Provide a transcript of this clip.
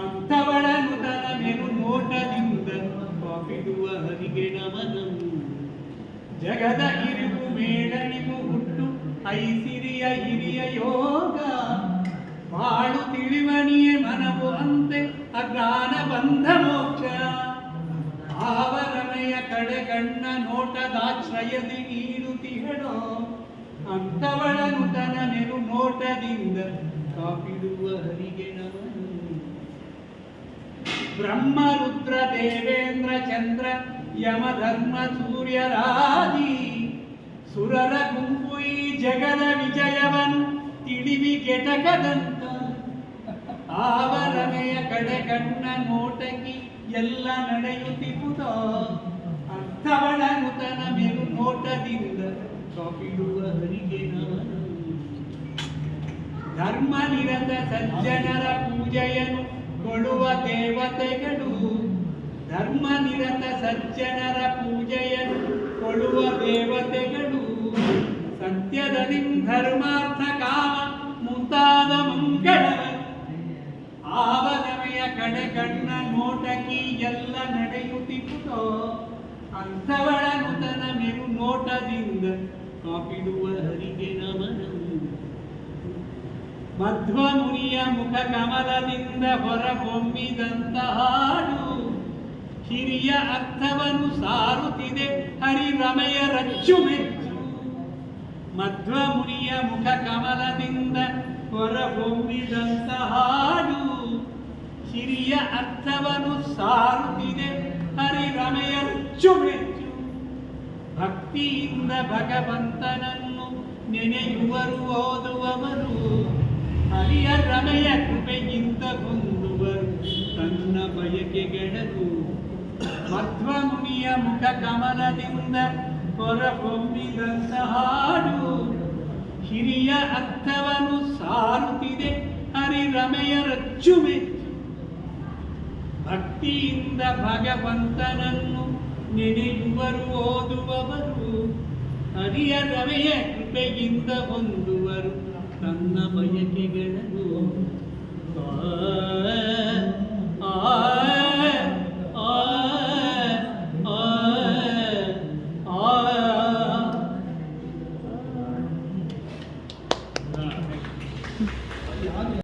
ಅಂಥವಳನು ತನ ಮೆನು ನೋಟದಿಂದ ಕಾಪಿಡುವ ಹರಿಗೆ ನಮನಂ ಜಗದ ಇರಿವು ಮೇಳಣಿವು ಹುಟ್ಟು ಐಸಿರಿಯ ಹಿರಿಯ ಯೋಗ. ಬಾಳು ತಿಳಿವಣಿಯೇ ಮನವು ಅಂತೆ ಅಜ್ಞಾನ ಬಂಧ ಮೋಕ್ಷ. ಆವರಣೆಯ ಕಡೆ ಗಣ್ಣ ನೋಟದಾಶ್ರಯದಿ ನೀಡುತ್ತಿಹಳೋ ಅಂಥವಳನು ತನ ನೆರು ನೋಟದಿಂದ ಕಾಪಿಡುವ ಹರಿಗೆ ನಮನು ಬ್ರಹ್ಮ ರುದ್ರ ದೇವೇಂದ್ರ ಚಂದ್ರ ಯಮಧರ್ಮ ಸೂರ್ಯರಾದಿ ಸುರರ ಗುಂಪು ಈ ಜಗದ ವಿಜಯವನ್ನು ತಿಳಿವಿ ಕೆಟಕದಂತ ಆವರಣೆಯ ಕಡೆ ಕಣ್ಣ ನೋಟಕಿ ಎಲ್ಲ ನಡೆಯುತ್ತಿರುವುದೋ ಅಂಥವಳ ನೂತನ ಮೇಲು ನೋಟದಿಂದ ಕಾಪಿಡುವ ಹರಿಗೆ ನವನು ಧರ್ಮ ನಿರತ ಸಜ್ಜನರ ಪೂಜೆಯನ್ನು ಕೊಡುವ ದೇವತೆಗಳು. ಧರ್ಮ ನಿರತ ಸಜ್ಜನರ ಪೂಜೆಯನ್ನು ಕೊಡುವ ದೇವತೆಗಳು. ಸತ್ಯದ ನಿಂ ಧರ್ಮಾರ್ಥ ಕಾಮ ಮುಂತಾದ ಮಂಗಳವರು ಆವನಮೆಯ ಕಡೆ ಕಣ್ಣ ನೋಟಕಿ ಎಲ್ಲ ನಡೆಯುತ್ತಿತ್ತೋ ಅಂಥವಳ ನೂತನ ಮೆರು ನೋಟದಿಂದ ಕಾಪಿಡುವ ಹರಿಗೆ ನಮನವು ಮಧ್ವ ಮುನಿಯ ಮುಖ ಕಮಲದಿಂದ ಹೊರಹೊಮ್ಮಿದಂತ ಹಾಡು. ಹಿರಿಯ ಅರ್ಥವನ್ನು ಸಾರುತ್ತಿದೆ ಹರಿರಮೆಯ ರಚ್ಚು ಮೆಚ್ಚು ಮಧ್ವ ಮುನಿಯ ಮುಖ ಕಮಲದಿಂದ ಹೊರಹೊಮ್ಮಿದಂತ ಹಾಡು. ಹಿರಿಯ ಅರ್ಥವನ್ನು ಸಾರುತ್ತಿದೆ ಹರಿರಮೆಯ ರಚ್ಚು ಮೆಚ್ಚು ಭಕ್ತಿಯಿಂದ ಭಗವಂತನನ್ನು ನೆನೆಯುವರು ಓದುವವರು. ಹರಿಯ ಕೃಪೆಗಿಂತ ಕುಂದುವರು ತನ್ನ ಬಯಕೆಗೆಡದು ಮಧ್ವ ಮುನಿಯ ಮುಖ ಕಮಲದಿಂದ ಹೊರಹೊಮ್ಮಿದಂತ ಹಾಡು. ಹಿರಿಯ ಅರ್ಥವನ್ನು ಸಾರುತ್ತಿದೆ ಹರಿ ರಮೆಯ ರಚ್ಚುವೆ. ಭಕ್ತಿಯಿಂದ ಭಗವಂತನನ್ನು ನೆನೆಯುವರು, ಓದುವವರು. ಹರಿಯ ರಮೆಯ ಕೃಪೆಯಿಂದ ಹೊಂದುವರು ತನ್ನ ಬಯಕೆಗಳನ್ನು